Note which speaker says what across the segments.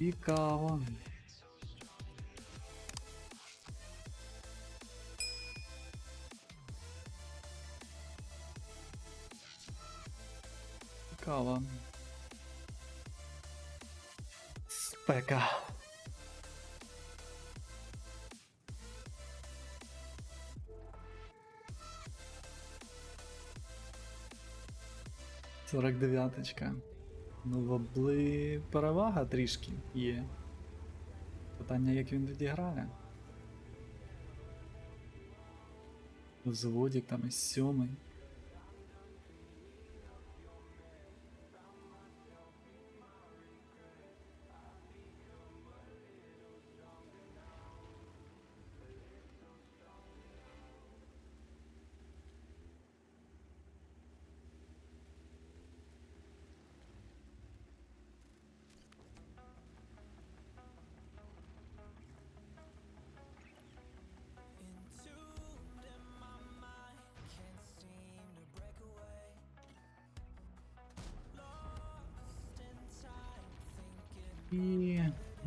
Speaker 1: Цікаво. Цікаво. Спека. Сорок дев'яточка. Ну, вобли перевага трішки є. Питання, як він відіграє. Взводик там із сьомий.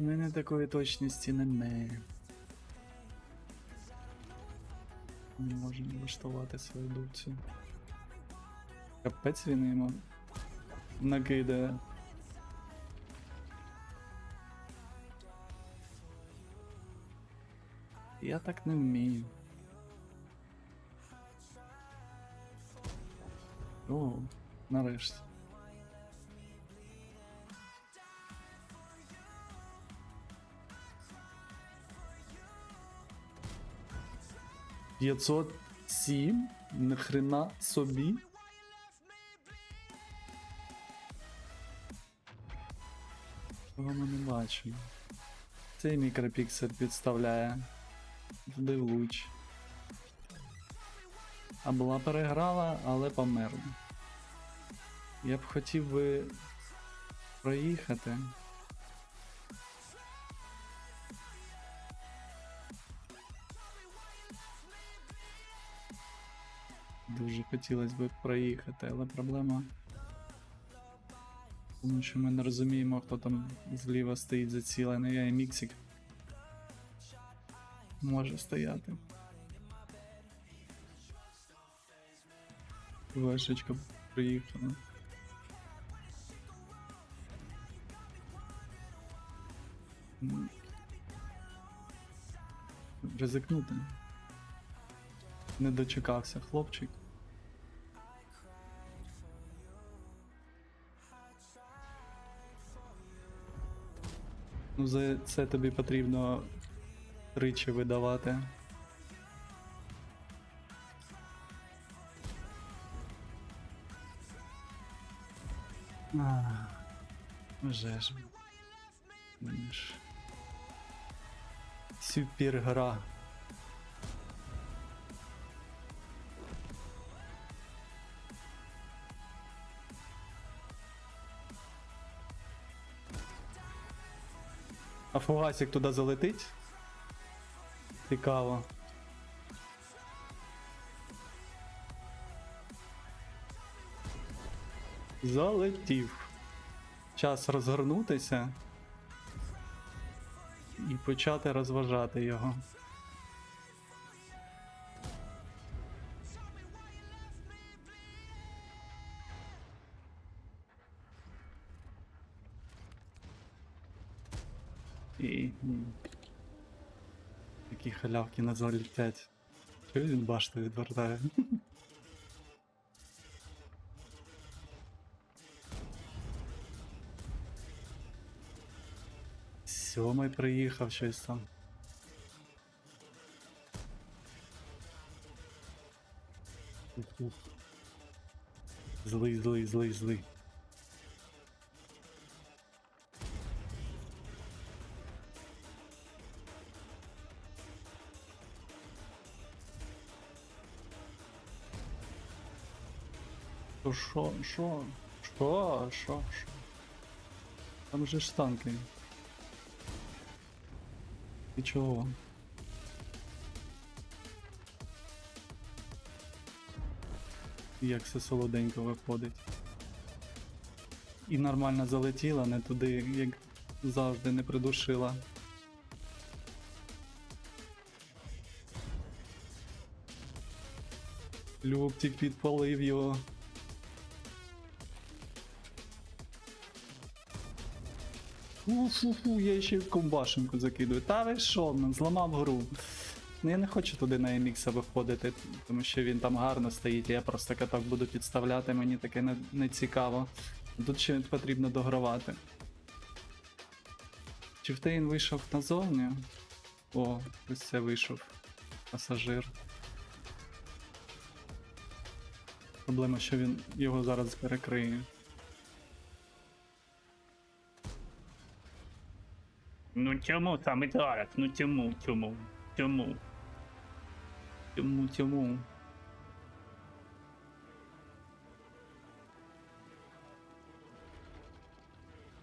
Speaker 1: В мене такої точності немає. Не можемо влаштувати свою дубцю. Капець він йому накидає. Я так не вмію. О, нарешті. П'ятсот сім? Нахрена собі? Воно не бачу. Цей мікропіксель підставляє. Туди луч. А була переграла, але померла. Я б хотів би проїхати. Дуже хотілося б проїхати, але проблема. Тому що ми не розуміємо, хто там зліва стоїть зацілений, я і Міксик. Може стояти. Вешечка приїхала. Ризикнути. Не дочекався хлопчик. Ну, за це тобі потрібно тричі видавати. А, вже ж. Знаєш. А фугасик туди залетить? Цікаво. Залетів. Час розгорнутися і почати розважати його. І такі халявки на залітять. Чого він башту відвертає? Сьомий приїхав щось там. Злий, злий, злий, злий. Що, що, що, що, що? Там же ж танки. І чого? Як все солоденько виходить. І нормально залетіла, не туди, як завжди не придушила. Любтик підпалив його. Фу-фу-фу, я ще в комбашенку закидую. Та ви що, ну, зламав гру. Ну я не хочу туди на MX виходити, тому що він там гарно стоїть, я просто каток буду підставляти, мені таке не, не цікаво. Тут ще потрібно догравати. Чи Втейн вийшов назовні? О, ось це вийшов. Пасажир. Проблема, що він його зараз перекриє.
Speaker 2: Ну чому саме зараз? Ну чому, чому, чому?
Speaker 1: Тьому, тьому.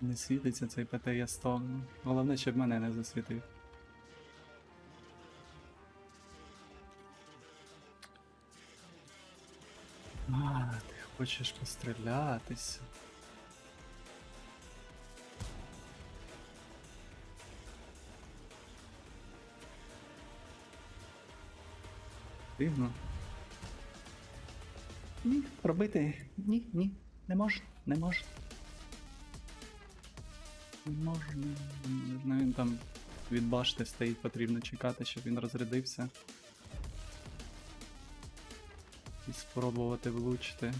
Speaker 1: Не світиться цей ПТЄ 100. Головне, щоб мене не засвітив. А, ти хочеш пострілятися. Дивно. Ні, робити. Ні, ні, не можна, не можна. Не можна. не можна. Він там від башти стоїть, потрібно чекати, щоб він розрядився. І спробувати влучити.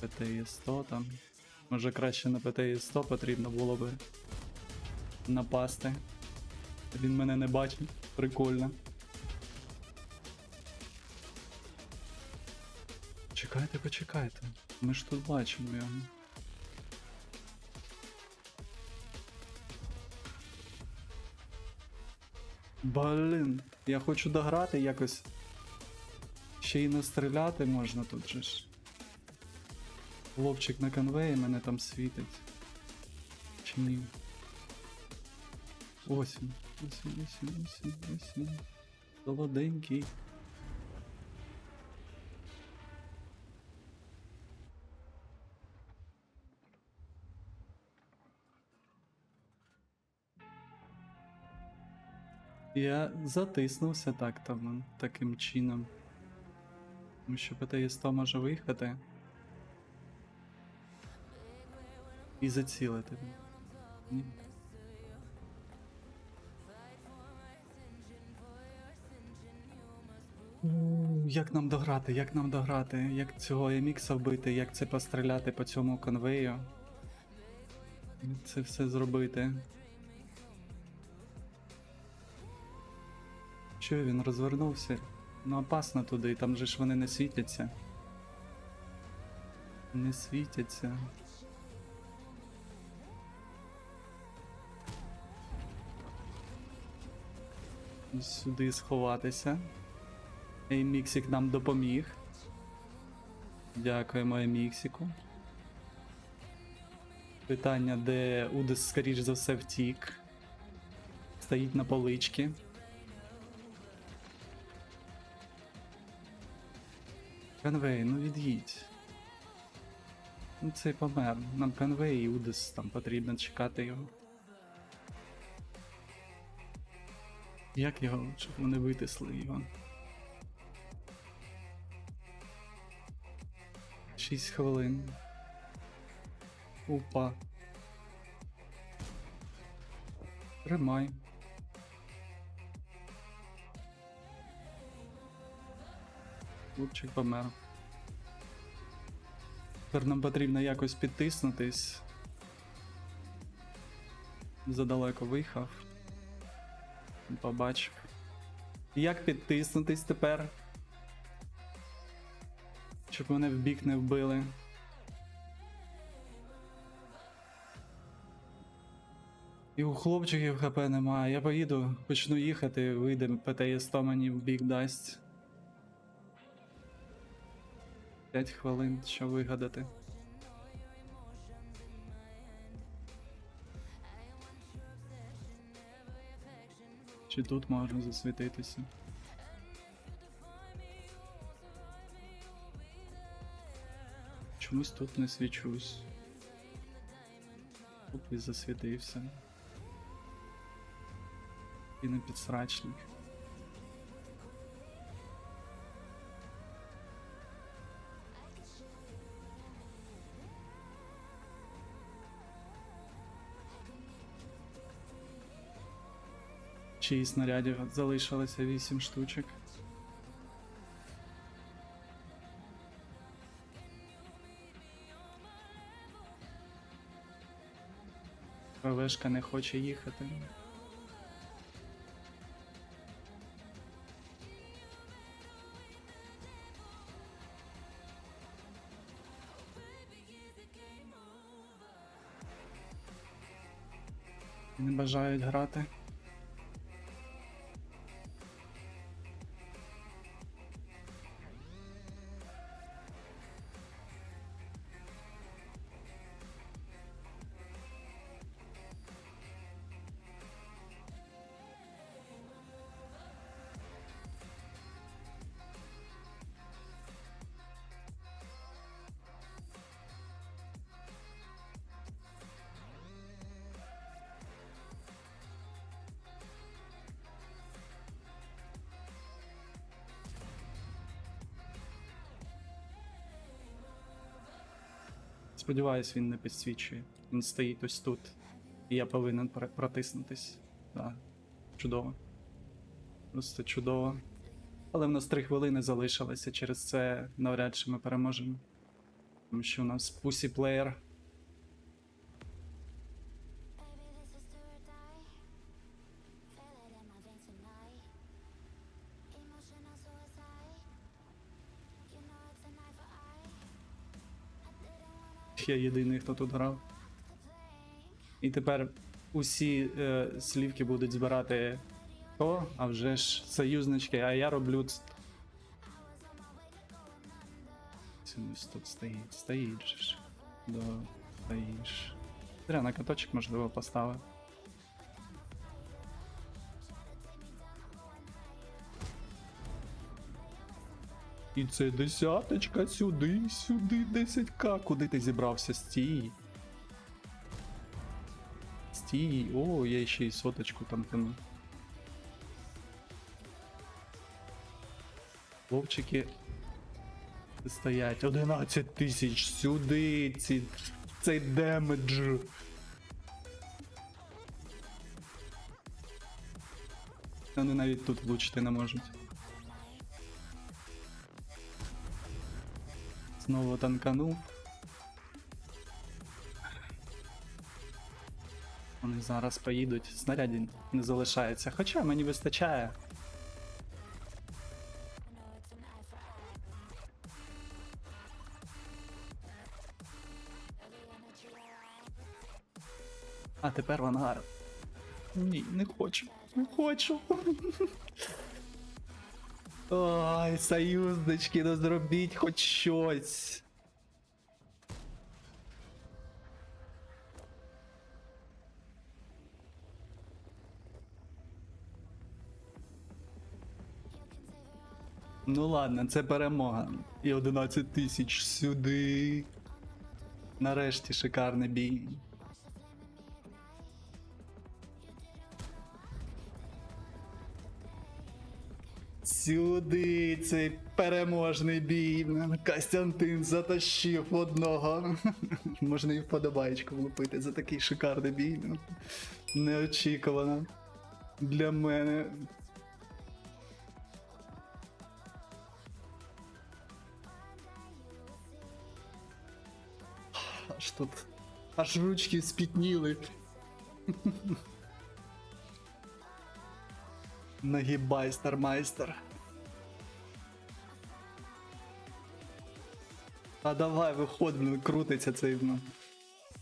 Speaker 1: ПТІ 100 там. Може краще на ПТІ 100 потрібно було би напасти. Він мене не бачить. Прикольно. Чекайте, почекайте. Ми ж тут бачимо його. Блін, я хочу дограти якось. Ще й настріляти можна тут же ж. Хлопчик на конвеї мене там світить. Чи ні? Він, ось він, ось він. Солоденький. Я затиснувся так там, таким чином. Тому що ПТС-100 може виїхати. І зацілити. Ні. Як нам дограти, як нам дограти, як цього емікса вбити, як це постріляти по цьому конвею. Це все зробити. Що він розвернувся? Ну опасно туди, там же ж вони не світяться. Не світяться. Сюди сховатися. Ей, Міксик нам допоміг. Дякуємо Еміксику. Питання, де Удес, скоріш за все, втік. Стоїть на поличці. Конвей, ну від'їдь. Ну цей помер. Нам конвей і Удес там потрібно чекати його. Як його, щоб вони витисли його? 6 хвилин. Опа. Тримай. Хлопчик помер. Тепер нам потрібно якось підтиснутись. Задалеко виїхав. Побачив. Як підтиснутись тепер? Щоб мене в бік не вбили. І у хлопчиків ХП немає. Я поїду, почну їхати, вийде ПТС 100 мені в бік дасть. 5 хвилин, що вигадати. Чи тут можна засвітитися? Чомусь тут не свічусь. Оп, і засвітився. І на підсрачник. Чиї снарядів залишилося 8 штучок. ПВшка не хоче їхати. Не бажають грати. Сподіваюсь, він не підсвічує. Він стоїть ось тут. І я повинен протиснутись. Так. Чудово. Просто чудово. Але в нас три хвилини залишилося, через це навряд чи ми переможемо. Тому що у нас пусі плеєр. Я єдиний, хто тут грав. І тепер усі е, слівки будуть збирати то, а вже ж союзнички, а я роблю. ц- ось тут стоїть, стоїть же. Да, стоїш. Зря на каточок, можливо, поставив. І це десяточка сюди, сюди, 10к. Куди ти зібрався? Стій. Стій. О, я ще й соточку там тяну. Вовчики стоять. 11 тисяч сюди. Ці, цей демедж. Вони навіть тут влучити не можуть. Знову танканув. Вони зараз поїдуть. Снарядів не залишається. Хоча мені вистачає. А тепер в ангар. Ні, не хочу. Не хочу. Ой, союзнички, ну зробіть хоч щось. Ну ладно, це перемога. І 11 тисяч сюди. Нарешті шикарний бій. Сюди цей переможний бій. Костянтин затащив одного. Можна і вподобаєчку влупити за такий шикарний бій. Ну, Неочікувано. Для мене. Аж тут. Аж ручки спітніли. Нагибай, стармайстер. А давай, виходь, блін, крутиться цей ну,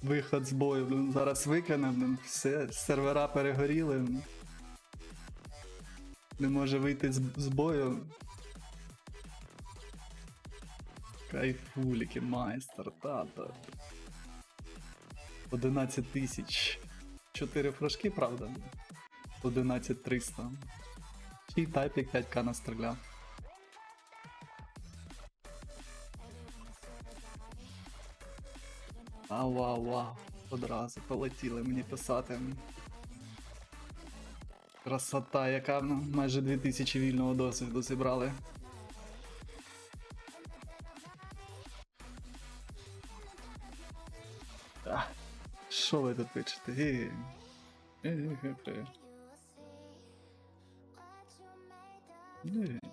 Speaker 1: виход з бою. Блін. Зараз викине, блін, все, сервера перегоріли. Блін. Не може вийти з, з бою. Кайфуліки, майстер, тата. 11 тисяч. Чотири флажки, правда? 11 300. І тайпік 5к настріляв. Вау, вау, вау. Одразу полетіли мені писати. Красота, яка ну, майже 2000 вільного досвіду зібрали. Що ви тут пишете? Е, е, е. Е.